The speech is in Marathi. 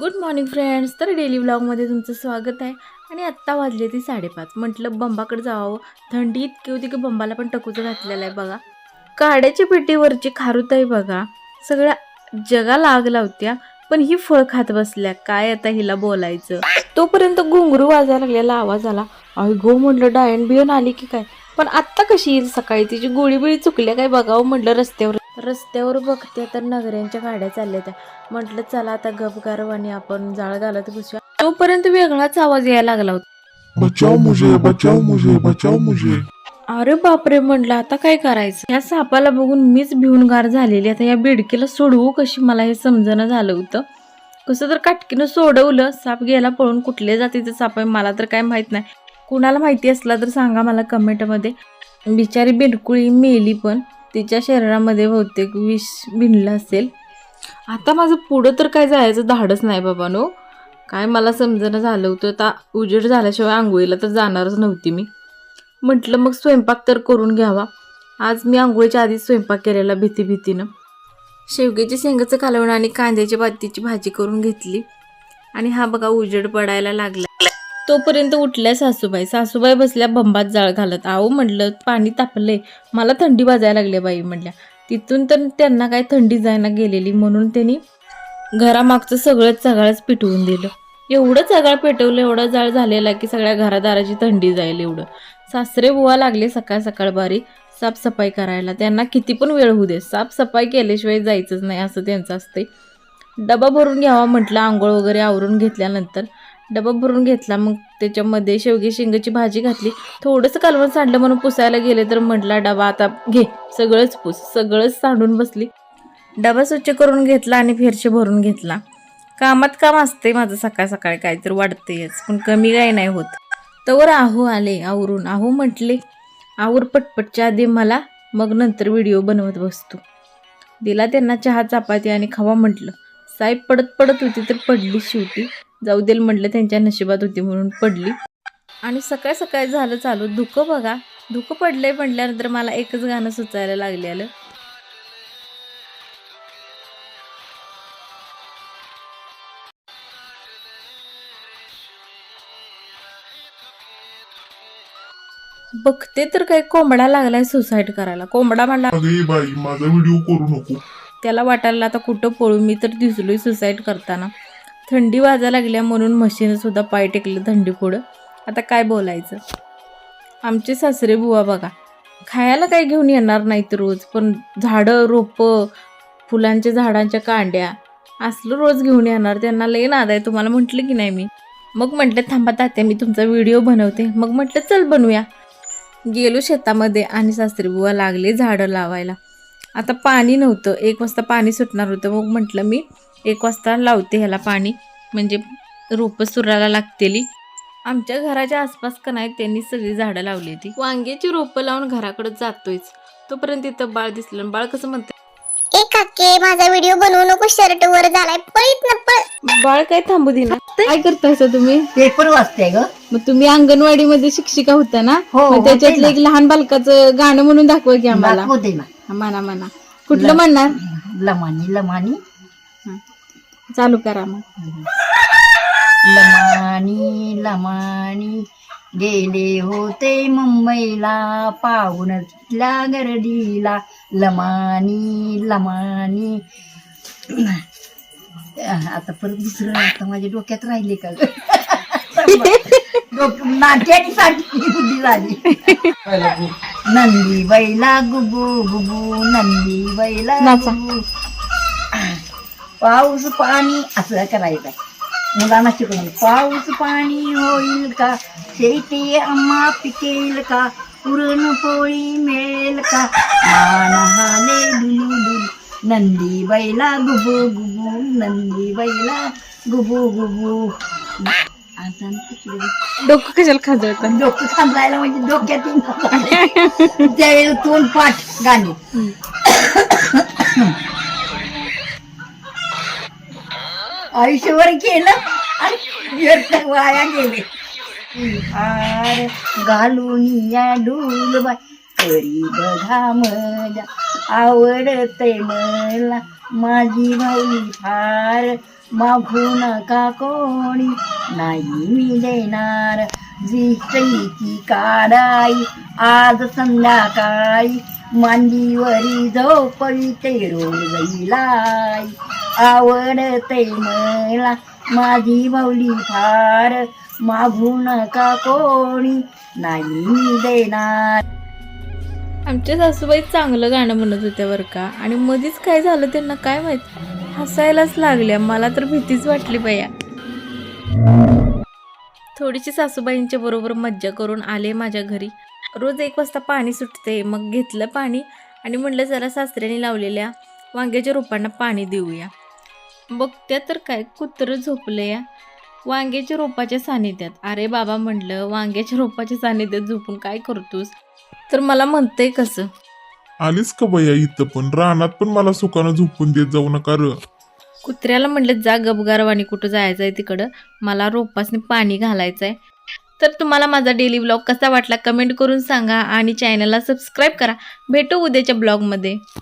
गुड मॉर्निंग फ्रेंड्स तर डेली व्लॉगमध्ये तुमचं स्वागत आहे. आणि आत्ता वाजले ती साडेपाच. म्हटलं बंबाकडे जावं. थंडी इतकी होती की बंबाला पण टकूचं घातलेलं आहे बघा. काड्याच्या पेटीवरची खारुताई बघा. सगळ्या जगाला आग लावत्या पण ही फळ खात बसल्या. काय आता हिला बोलायचं? तोपर्यंत घुंगरू वाजायला लागलेला आवाज आला. अय गो म्हटलं डायन बियन आली की काय? पण आत्ता कशी येईल सकाळी? तिची गोळी बिळी चुकल्या काय बघावं? म्हटलं रस्त्यावर. रस्त्यावर बघते तर नगऱ्यांच्या गाड्या चालल्या त्या म्हटलं चला आता गपगारव आणि आपण जाळ घालत बसूया. तोपर्यंत वेगळाच आवाज यायला लागला होता. बचाओ मुझे बचाओ मुझे बचाओ मुझे. अरे बापरे म्हटलं आता काय करायचं? या सापाला बघून मीच भिवून गार झालेली आता या बेडकीला सोडवू कशी? मला हे समजणं झालं होतं. कसं तर काटकीनं सोडवलं. साप गेला पळून कुठल्या जातीचं साप आहे? मला तर काय माहीत नाही. कुणाला माहिती असला तर सांगा मला कमेंटमध्ये. बिचारी बिरकुळी मेली पण. तिच्या शरीरामध्ये बहुतेक विष भिनलं असेल. आता माझं पुढं तर काय जायचं धाडच नाही बाबा नो. काय मला समजणं झालं होतं आता उजेड झाल्याशिवाय आंघोळीला तर जाणारच नव्हती मी. म्हटलं मग स्वयंपाक तर करून घ्यावा. आज मी आंघोळीच्या आधीच स्वयंपाक केलेला भीती भीतीनं शेवग्याच्या शेंगाचं कालवण आणि कांद्याची बातीची भाजी करून घेतली. आणि हा बघा उजेड पडायला लागला. तोपर्यंत उठल्या सासूबाई. सासूबाई बसल्या बंबात जाळ घालत. आहो म्हटलं पाणी तापलंय. मला थंडी वाजायला लागली बाई म्हटल्या. तिथून तर त्यांना काय थंडी जायला गेलेली म्हणून त्यांनी घरामागचं सगळंच सगळंच पिटवून दिलं. एवढं सगळं पेटवलं एवढं जाळ झालेला की सगळ्या घरादाराची थंडी जाईल एवढं. सासरे बुवा लागले सकाळ सकाळ बारी साफसफाई करायला. त्यांना किती पण वेळ होऊ दे. साफसफाई केल्याशिवाय जायचंच नाही असं त्यांचं असते डबा भरून घ्यावा म्हटलं आंघोळ वगैरे आवरून घेतल्यानंतर. डबा भरून घेतला. मग त्याच्यामध्ये शेवगी शेंगाची भाजी घातली. थोडंसं कालवण सांडलं म्हणून पुसायला गेले तर म्हटला डबा आता घे. सगळंच पुस. सगळंच सांडून बसली. डबा स्वच्छ करून घेतला आणि फेरशे भरून घेतला. कामात काम असते माझं सकाळ सकाळी काहीतरी वाटतेच पण कमी काही नाही होत. तवर आहो आले आवरून. आहो म्हटले आवर पटपटच्या आधी मला मग नंतर व्हिडिओ बनवत बसतो. दिला त्यांना चहा चपाती आणि खावा म्हटलं. साहेब पडत पडत होती तर पडली शेवटी. जाऊ देल म्हटलं त्यांच्या नशिबात होती म्हणून पडली. आणि सकाळ सकाळी झालं चालू. धुकं बघा. धुकं पडलंय म्हटल्यानंतर मला एकच गाणं सुचायला लागलेलं बघते तर काही कोंबडा लागलाय सुसाईड करायला. कोंबडा म्हणला माझा व्हिडिओ करू नको. त्याला वाटायला आता कुठं पळू? मी तर दिसलोय सुसाईड करताना. थंडी वाजायला लागल्या म्हणून म्हशीनं सुद्धा पाय टेकलं थंडी पुढं. आता काय बोलायचं? आमचे सासरे बुवा बघा खायला काय घेऊन येणार नाहीत रोज पण झाडं रोपं फुलांच्या झाडांच्या कांड्या असलं रोज घेऊन येणार. त्यांना लई नाद आहे. तुम्हाला म्हटलं की नाही मी? मग म्हटलं थांबा तात्या मी तुमचा व्हिडिओ बनवते. मग म्हटलं चल बनवूया. गेलो शेतामध्ये आणि सासरे बुवा लागले झाडं लावायला. आता पाणी नव्हतं. एक वाजता पाणी सुटणार होतं. मग म्हटलं मी एक वाजता लावते ह्याला पाणी. म्हणजे रोपं सुरायला लागतेली. आमच्या घराच्या आसपास का नाही त्यांनी सगळी झाडं लावली होती वांग्याची रोपं लावून घराकडे जातोयच. तोपर्यंत तिथं बाळ दिसलं बाळ कसं म्हणते ए काके माझा व्हिडिओ बनवू नको शर्ट वर झालाय. पळीत ना पळ. बाळ काय थांबू दिना काय करताय तुम्ही? पेपर वाचते ग. मग तुम्ही अंगणवाडीमध्ये शिक्षिका होता ना? हो, मग त्याच्यातलं. एक लहान बालकाचं गाणं म्हणून दाखवा की आम्हाला. म्हणा म्हणा. कुठलं म्हणणार? लमानी लमानी. चालू करा मग. लमानी लमानी गेले होते मुंबईला पाहुणच्या गर्दीला. लमानी लमानी आता परत दुसरं आता माझ्या डोक्यात राहिले का? ग? डोक- नाट्याची साठी बुद्धी झाली. नंदी बैला गुबू गुबू नंदी बैला नाचा. गुबू. पाऊस पाणी असं करायचं. मुलांना शिकवलं पाऊस पाणी होईल का? शेती आम्हा पिकेल का? पुरणपोळी मिळेल का? हाले डुलू डुलू नंदी बैला गुबू गुबू नंदी बैला गुबू. गुबू डोकं कशाला खाजवतं डोकं थांबलायला म्हणजे डोक्यात त्यावेळेला तोंड पाठ गाणे. आयुष्यभर केलं आणि व्यर्थ वाया गेले. हार घालून या डूल करी बघा मजा आवडते मला. माझी भाऊली फार मागू नका कोणी. नाही मी देणार जिष्टईची काढाई. आज संध्याकाळी मांडीवरी झोपविते रोजईलाई आवडते मला माझी भाऊली फार. मागू नका कोणी नाही मी देणार. आमच्या सासूबाई चांगलं गाणं म्हणत होत्या बरं का. आणि मधीच काय झालं त्यांना काय माहीत? हसायलाच लागल्या. मला तर भीतीच वाटली बया. थोडीशी सासूबाईंच्या बरोबर मज्जा करून आले माझ्या घरी. रोज एक वाजता पाणी सुटते. मग घेतलं पाणी आणि म्हणलं जरा सासऱ्याने लावलेल्या वांग्याच्या रोपांना पाणी देऊया. बघत्या तर काय कुत्रं झोपलं या. वांग्याच्या रोपाच्या सानिध्यात. अरे बाबा म्हणलं वांग्याच्या रोपाच्या सानिध्यात झोपून काय करतोस? तर मला म्हणतंय कसं? आलीस का बया इथं पण? रानात पण मला सुखानं झोपून देत जाऊ नका र. कुत्र्याला म्हटलं जा गबगारवाणी कुठं जायचं आहे तिकडं? मला रोपासने पाणी घालायचं आहे तर तुम्हाला माझा डेली ब्लॉग कसा वाटला कमेंट करून सांगा आणि चॅनलला सबस्क्राईब करा. भेटू उद्याच्या ब्लॉगमध्ये